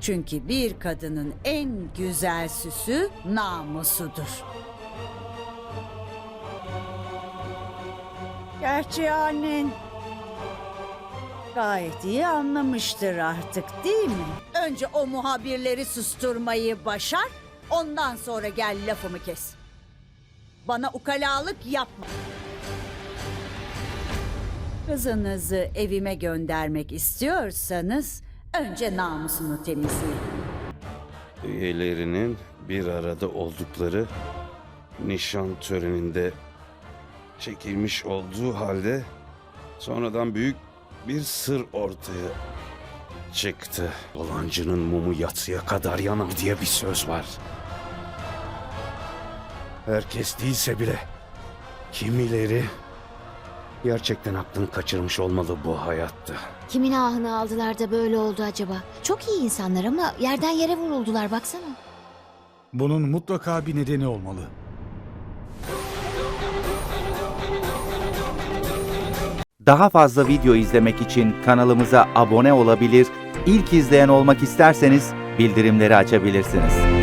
Çünkü bir kadının en güzel süsü namusudur. Gerçi annen gayet iyi anlamıştır artık değil mi? Önce o muhabirleri susturmayı başar, ondan sonra gel lafımı kes. Bana ukalalık yapma. Kızınızı evime göndermek istiyorsanız önce namusunu temizleyin. Üyelerinin bir arada oldukları nişan töreninde çekilmiş olduğu halde sonradan büyük bir sır ortaya çıktı. Dolancının mumu yatsıya kadar yanar diye bir söz var. Herkes değilse bile kimileri gerçekten aklını kaçırmış olmalı bu hayatta. Kimin ahını aldılar da böyle oldu acaba? Çok iyi insanlar ama yerden yere vuruldular baksana. Bunun mutlaka bir nedeni olmalı. Daha fazla video izlemek için kanalımıza abone olabilir, ilk izleyen olmak isterseniz bildirimleri açabilirsiniz.